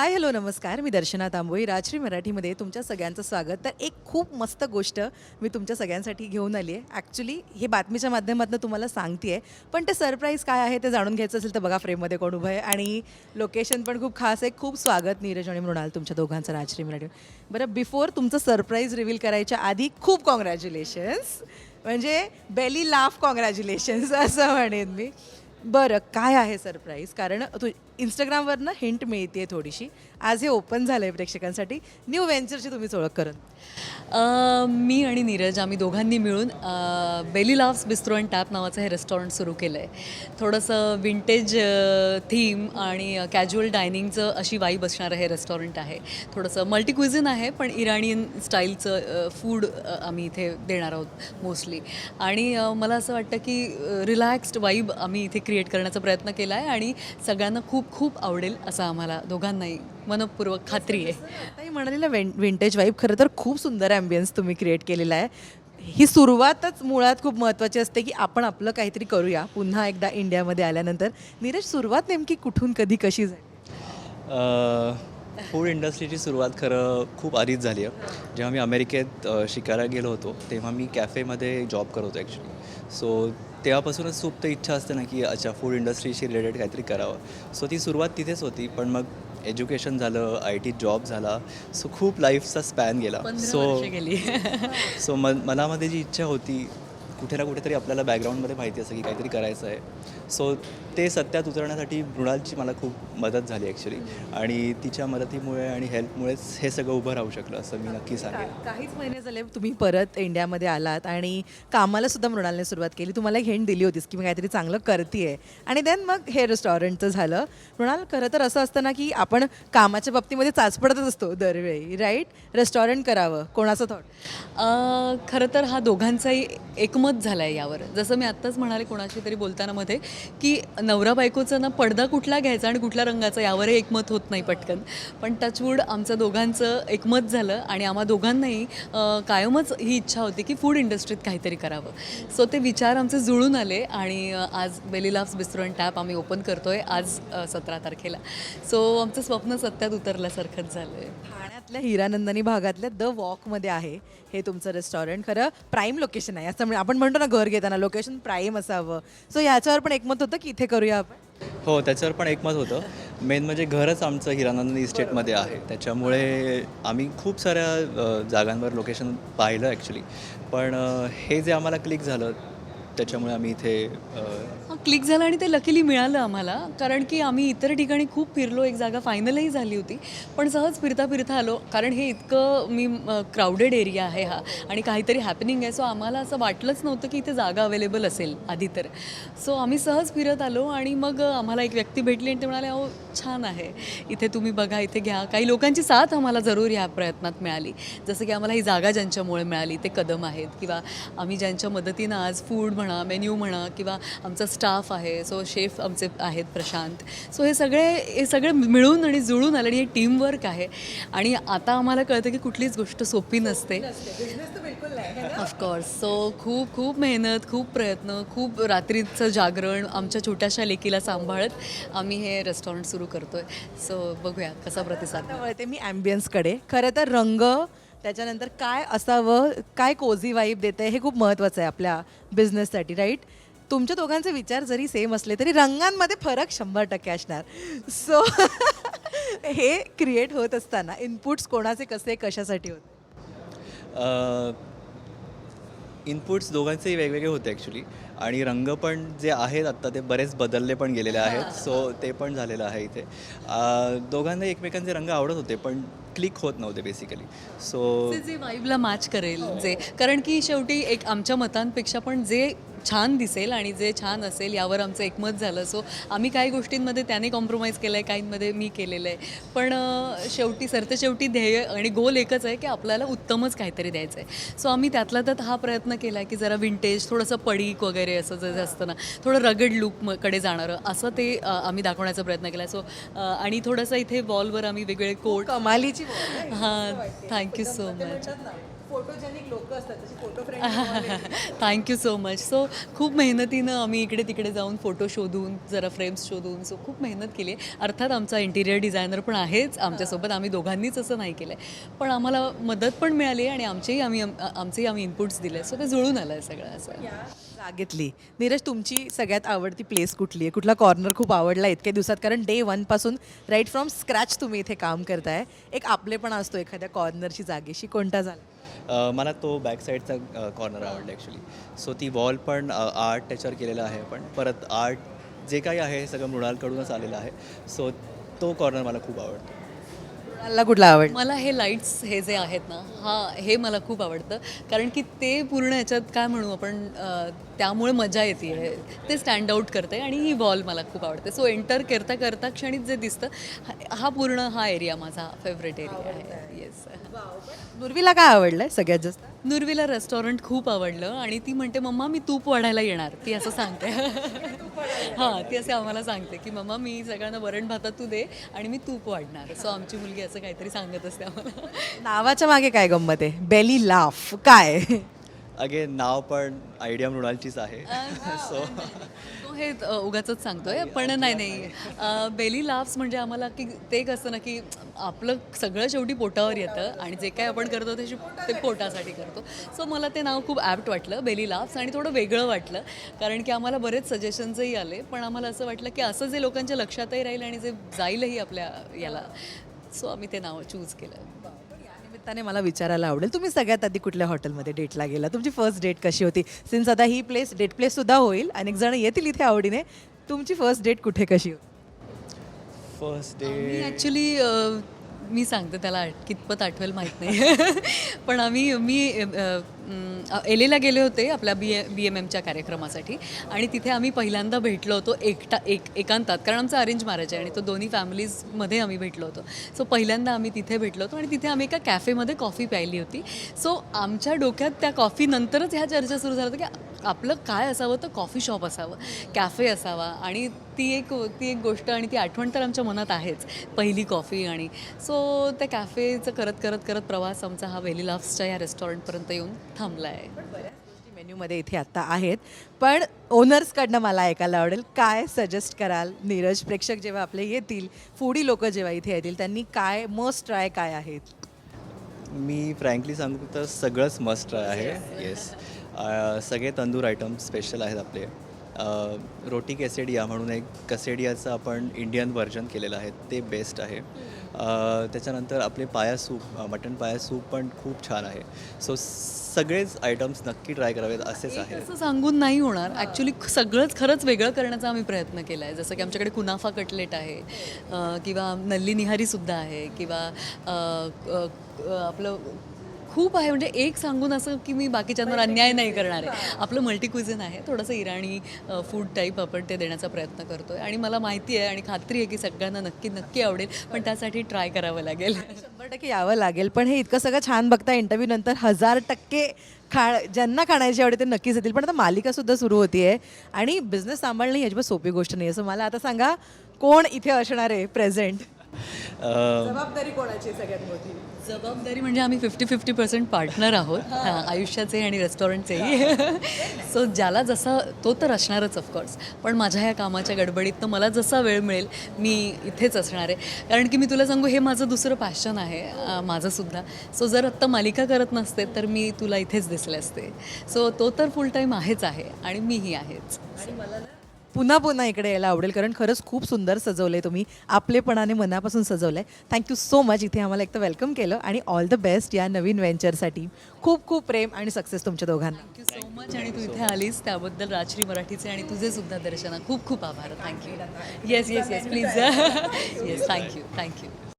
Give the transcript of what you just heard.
Hi hello नमस्कार. मी दर्शना तांबोई राजश्री मराठीमध्ये तुमच्या सगळ्यांचं स्वागत. तर एक खूप मस्त गोष्ट मी तुमच्या सगळ्यांसाठी घेऊन आली आहे. ॲक्च्युली हे बातमीच्या माध्यमातून तुम्हाला सांगते आहे पण ते सरप्राईज काय आहे ते जाणून घ्यायचं असेल तर बघा फ्रेममध्ये कोण उभं आहे. आणि लोकेशन पण खूप खास आहे. खूप स्वागत नीरज आणि मृणाल तुमच्या दोघांचं राजश्री मराठी. बरं बिफोर तुमचं सरप्राईज रिव्हील करायच्या आधी खूप कॉंग्रॅच्युलेशन्स म्हणजे बेली लाफ कॉंग्रॅच्युलेशन्स असं म्हणेन मी. बरं काय आहे सरप्राईज कारण तू इंस्टाग्रामवरनं हिंट मिळते थोडीशी. आज हे ओपन झालं आहे प्रेक्षकांसाठी न्यू व्हेंचरची तुम्हीच ओळख करून. मी आणि नीरज आम्ही दोघांनी मिळून belly laughs bistro and tap नावाचं हे रेस्टॉरंट सुरू केलं आहे थोडंसं विंटेज थीम आणि कॅज्युअल डायनिंगचं अशी वाईब असणारं हे रेस्टॉरंट आहे. थोडंसं मल्टी क्विझिन आहे पण इराणियन स्टाईलचं फूड आम्ही इथे देणार आहोत मोस्टली आणि मला असं वाटतं की रिलॅक्स्ड वाईब आम्ही इथे क्रिएट करण्याचा प्रयत्न केला आहे आणि सगळ्यांना खूप खूप आवडेल असं आम्हाला दोघांनाही. मनपूर्वक खात्री आहे. ताई म्हणालेलं वें विंटेज वाईब खरं तर खूप सुंदर ॲम्बियन्स तुम्ही क्रिएट केलेला आहे. ही सुरुवातच मुळात खूप महत्त्वाची असते की आपण आपलं काहीतरी करूया. पुन्हा एकदा इंडियामध्ये आल्यानंतर. नीरज सुरुवात नेमकी कुठून कधी कशी झाली? फूड इंडस्ट्रीची सुरुवात खरं खूप आधीच झाली आहे. जेव्हा मी अमेरिकेत शिकायला गेलो होतो तेव्हा मी कॅफेमध्ये जॉब करत होतो ॲक्च्युली सो तेव्हापासूनच सुप्त इच्छा असते ना की अच्छा फूड इंडस्ट्रीशी रिलेटेड काहीतरी करावं. सो ती सुरुवात तिथेच होती पण मग एज्युकेशन झालं आय टी जॉब झाला सो खूप लाईफचा स्पॅन गेला. सो गेली. सो म मनामध्ये जी इच्छा होती कुठे ना कुठेतरी आपल्याला बॅकग्राऊंडमध्ये माहिती असं की काहीतरी करायचं आहे. सो ते सत्यात उतरण्यासाठी मृणालची मला खूप मदत झाली ॲक्च्युली आणि तिच्या मदतीमुळे आणि हेल्पमुळेच हे सगळं उभं राहू शकलं असं मी नक्की सांगेन. काहीच महिने झाले तुम्ही परत इंडियामध्ये आलात आणि कामाला सुद्धा मृणालने सुरुवात केली. तुम्हाला एक हिंट दिली होतीस की मी काहीतरी चांगलं करते आणि देन मग हे रेस्टॉरंटचं झालं. मृणाल खरं तर असं असतं ना की आपण कामाच्या बाबतीमध्ये चाचपडतच असतो दरवेळी राईट रेस्टॉरंट करावं. कोणाचं थॉट अ, खरं तर हा दोघांचाही एकमत झालं आहे यावर. जसं मी आत्ताच म्हणाले कोणाशी तरी बोलताना मध्ये की नवरा बायकोचं ना पडदा कुठला घ्यायचा आणि कुठल्या रंगाचा यावरही एकमत होत नाही पटकन. पण टचवूड आमचं दोघांचं एकमत झालं आणि आम्हा दोघांनाही कायमच ही इच्छा होती की फूड इंडस्ट्रीत काहीतरी करावं. सो ते विचार आमचे जुळून आले आणि आज बेली लाव्स अँड टॅप आम्ही ओपन करतोय आज सतरा तारखेला. सो आमचं स्वप्न सत्यात उतरल्यासारखंच झालं आहे ठाण्यातल्या हिरानंदनी भागातल्या द वॉकमध्ये आहे. हे तुमचं रेस्टॉरंट खरं प्राईम लोकेशन आहे. असं म्हणजे आपण म्हणतो ना घर घेताना लोकेशन प्राईम असावं. सो याच्यावर पण एकमत होतं की इथे करूया आपण? हो त्याच्यावर पण एकमत होतं. मेन म्हणजे घरच आमचं हिरानंद इस्टेटमध्ये आहे. त्याच्यामुळे आम्ही खूप साऱ्या जागांवर लोकेशन पाहिलं ॲक्च्युली पण हे जे आम्हाला क्लिक झालं त्याच्यामुळे आम्ही इथे क्लिक झालं आणि ते लकीली मिळालं आम्हाला. कारण की आम्ही इतर ठिकाणी खूप फिरलो एक जागा फायनलही झाली होती. पण सहज फिरता फिरता आलो. कारण हे इतकं मी क्राऊडेड एरिया आहे हा. आणि काहीतरी हॅपनिंग आहे. सो आम्हाला असं वाटलंच नव्हतं की इथे जागा अवेलेबल असेल आधी तर. सो आम्ही सहज फिरत आलो आणि मग आम्हाला एक व्यक्ती भेटली आणि ते म्हणाले अहो छान आहे. इथे तुम्ही बघा इथे घ्या. काही लोकांची साथ आम्हाला जरूर या प्रयत्नात मिळाली. जसं की आम्हाला ही जागा ज्यांच्यामुळे मिळाली ते कदम आहेत. किंवा आम्ही ज्यांच्या मदतीनं आज फूड म्हणा मेन्यू म्हणा किंवा आमचा स्टाफ स्टाफ आहे सो शेफ आमचे आहेत प्रशांत. सो हे सगळे हे सगळे मिळून आणि जुळून आलं आणि हे टीमवर्क आहे. आणि आता आम्हाला कळतं की कुठलीच गोष्ट सोपी नसते. ऑफकोर्स सो खूप खूप मेहनत खूप प्रयत्न खूप रात्रीचं जागरण आमच्या छोट्याशा लेकीला सांभाळत आम्ही हे रेस्टॉरंट सुरू करतोय. सो बघूया कसा प्रतिसाद आता वळते मी ॲम्बियन्सकडे खरं तर रंग त्याच्यानंतर काय असावं काय कोझी वाईब देते हे खूप महत्त्वाचं आहे आपल्या बिझनेससाठी राईट तुमच्या दोघांचे विचार जरी सेम असले तरी रंगांमध्ये फरक शंभर टक्के असणार. सो हे क्रिएट होत असताना इनपुट्स कोणाचे कसे कशासाठी होते? इनपुट्स दोघांचेही वेगवेगळे होते ॲक्च्युली आणि रंग पण जे आहेत आत्ता ते बरेच बदलले पण गेलेले आहेत. सो ते पण झालेलं आहे इथे. दोघांना एकमेकांचे रंग आवडत होते पण क्लिक होत नव्हते बेसिकली सो जे जे वाईबला मॅच करेल जे. कारण की शेवटी एक आमच्या मतांपेक्षा पण जे छान दिसेल आणि जे छान असेल यावर आमचं एकमत झालं. सो आम्ही काही गोष्टींमध्ये त्याने कॉम्प्रोमाइज केलं आहे काहींमध्ये मी केलेलं आहे पण शेवटी सरते शेवटी ध्येय आणि गोल एकच आहे की आपल्याला उत्तमच काहीतरी द्यायचं आहे सो आम्ही त्यातला त्यात हा प्रयत्न केला आहे की जरा विंटेज थोडंसं पडीक वगैरे असं जे असतं ना थोडं रगड लुककडे जाणारं असं ते आम्ही दाखवण्याचा प्रयत्न केला. सो आणि थोडंसं इथे वॉलवर आम्ही वेगवेगळे कोट कमालीची. हां थँक्यू सो मच फोटोजेनिक लोक असतात तशी photo friend thank you so much so खूप मेहनतीनं आम्ही इकडे तिकडे जाऊन फोटो शोधून जरा फ्रेम्स शोधून सो खूप मेहनत केली. आहे अर्थात आमचा इंटिरियर डिझायनर पण आहेच आमच्यासोबत आम्ही दोघांनीच असं नाही केलं आहे पण आम्हाला मदत पण मिळाली आहे आणि आमचेही आम्ही आमचेही आम्ही इनपुट्स दिले. सो ते जुळून आलं आहे सगळं असं. जागेतली नीरज तुमची सगळ्यात आवडती प्लेस कुठली आहे? कुठला कॉर्नर खूप आवडला इतक्या दिवसात? कारण डे वनपासून राईट फ्रॉम स्क्रॅच तुम्ही इथे काम करताय. एक आपलेपणा असतो एखाद्या कॉर्नरची जागेशी. कोणता झाला? अ, मला तो बॅक साईडचा कॉर्नर आवडला ॲक्च्युली सो ती वॉल पण आर्ट त्याच्यावर केलेलं आहे पण परत आर्ट जे काही आहे हे सगळं मृणालकडूनच आलेलं आहे. सो तो कॉर्नर मला खूप आवडतो. मला कुठला आवड मला हे लाईट्स हे जे आहेत ना हा हे मला खूप आवडतं. कारण की ते पूर्ण याच्यात काय म्हणू आपण अ, त्यामुळे मजा येते. ते स्टँड आउट करते आणि ही वॉल मला खूप आवडते. सो एंटर करता करता क्षणिक जे दिसतं हा- हा पूर्ण हा एरिया माझा फेवरेट एरिया आहे. येस नुर्वीला काय आवडलंय सगळ्यात जास्त? नुर्वीला रेस्टॉरंट खूप आवडलं आणि ती म्हणते मम्मा मी तूप वाढायला येणार. ती असं सांगते. हां ती असे आम्हाला सांगते की मम्मा मी सगळ्यांना वरण भातात तू दे आणि मी तूप वाढणार. सो आमची मुलगी असं काहीतरी सांगत असते आम्हाला. नावाच्या मागे काय गंमत आहे? बेली लाफ काय? अगेन नाव पण आयडिया मृणालचीच आहे. सो तो हे अ, उगाचच सांगतोय पण नाही नाही. बेली लाव्स म्हणजे आम्हाला की ते असतं ना की आपलं सगळं शेवटी पोटावर येतं आणि जे काय आपण करतो ते ते पोटासाठी करतो. सो मला ते नाव खूप ॲप्ट वाटलं बेली लाव्स आणि थोडं वेगळं वाटलं. कारण की आम्हाला बरेच सजेशन्सही आले पण आम्हाला असं वाटलं की असं जे लोकांच्या लक्षातही राहील आणि जे जाईलही आपल्या याला. सो आम्ही ते नाव चूज केलं. या निमित्ताने मला विचारायला आवडेल. तुम्ही सगळ्यात आधी कुठल्या हॉटेलमध्ये डेटला गेला? तुमची फर्स्ट डेट कशी होती? सिन्स आता ही प्लेस डेट प्लेस सुद्धा होईल अनेक जण येतील इथे आवडीने तुमची फर्स्ट डेट कुठे कशी होती? फर्स्ट मी डे ॲक्च्युली मी सांगते त्याला कितपत आठवेल माहीत नाही. पण आम्ही मी एल एला गेले होते आपल्या बी ए बी एम एमच्या कार्यक्रमासाठी. आणि तिथे आम्ही पहिल्यांदा भेटलो होतो एकटा एक एकांतात. कारण आमचं अरेंज मॅरेज आहे आणि तो दोन्ही फॅमिलीजमध्ये आम्ही भेटलो होतो. सो पहिल्यांदा आम्ही तिथे भेटलो होतो आणि तिथे आम्ही एका कॅफेमध्ये कॉफी प्यायली होती. सो आमच्या डोक्यात त्या कॉफीनंतरच ह्या चर्चा सुरू झाल्या होत्या की आपलं काय असावं तर कॉफी शॉप असावं कॅफे असावा. आणि ती एक ती एक गोष्ट आणि ती आठवण तर आमच्या मनात आहेच पहिली कॉफी आणि सो त्या कॅफेचं करत करत करत प्रवास आमचा हा वेली लाफ्सच्या या रेस्टॉरंटपर्यंत येऊन थांबला आहे मेन्यूमध्ये इथे आत्ता आहेत पण ओनर्सकडनं मला ऐकायला आवडेल काय सजेस्ट कराल? नीरज प्रेक्षक जेव्हा आपले येतील फूडी लोक जेव्हा इथे येतील त्यांनी काय मस्ट ट्राय काय आहेत? मी फ्रँकली सांगू तर सगळंच मस्ट ट्राय आहे येस सगळे तंदूर आयटम स्पेशल आहेत आपले. रोटी केसेडिया म्हणून एक कसेडियाचं आपण इंडियन व्हर्जन केलेलं आहे. ते बेस्ट आहे. त्याच्यानंतर आपले पाया सूप मटन पाया सूप पण खूप छान आहे. सो सगळेच आयटम्स नक्की ट्राय करावेत असेच आहे असं सांगून नाही होणार. ॲक्च्युली सगळंच खरंच वेगळं करण्याचा आम्ही प्रयत्न केला आहे जसं की आमच्याकडे कुनाफा कटलेट आहे. किंवा नल्ली निहारीसुद्धा आहे. किंवा आपलं खूप आहे. म्हणजे एक सांगून असं की मी बाकीच्यांवर अन्याय नाही करणार आहे. आपलं मल्टी क्विझन आहे. थोडंसं इराणी फूड टाईप आपण ते देण्याचा प्रयत्न करतो आहे आणि मला माहिती आहे आणि खात्री आहे की सगळ्यांना नक्की नक्की आवडेल. पण त्यासाठी ट्राय करावं लागेल. शंभर टक्के यावं लागेल. पण हे इतकं सगळं छान बघता इंटरव्ह्यू नंतर हजार टक्के खा ज्यांना खाण्याची आवड आहे ते नक्कीच येतील. पण आता मालिका सुद्धा सुरू होतीये. आणि बिझनेस सांभाळणं ही अजिबात सोपी गोष्ट नाही असं मला आता सांगा कोण इथे असणार आहे प्रेझेंट जबाबदारी कोणाची सगळ्यात मोठी? जबाबदारी म्हणजे आम्ही फिफ्टी फिफ्टी पर्सेंट पार्टनर आहोत. हां, आयुष्याचे आणि रेस्टॉरंटचेही सो ज्याला जसा तो तर असणारच ऑफकोर्स पण माझ्या ह्या कामाच्या गडबडीतनं मला जसा वेळ मिळेल मी इथेच असणार आहे. कारण की मी तुला सांगू हे माझं दुसरं पॅशन आहे माझंसुद्धा सो जर आत्ता मालिका करत नसते तर मी तुला इथेच दिसले असते. सो तो तर फुल टाईम आहेच आहे आणि मीही आहेच. पुन्हा पुन्हा इकडे यायला आवडेल कारण खरंच खूप सुंदर सजवलंय तुम्ही. आपलेपणाने मनापासून सजवलंय. थँक्यू सो मच इथे आम्हाला एक तर वेलकम केलं आणि ऑल द बेस्ट या नवीन व्हेंचरसाठी खूप खूप प्रेम आणि सक्सेस तुमच्या दोघांना. थँक्यू सो मच आणि तू इथे आलीस त्याबद्दल राजश्री मराठीचे आणि तुझे सुद्धा दर्शना खूप खूप आभार. Thank you yes yes yes please yes thank you thank you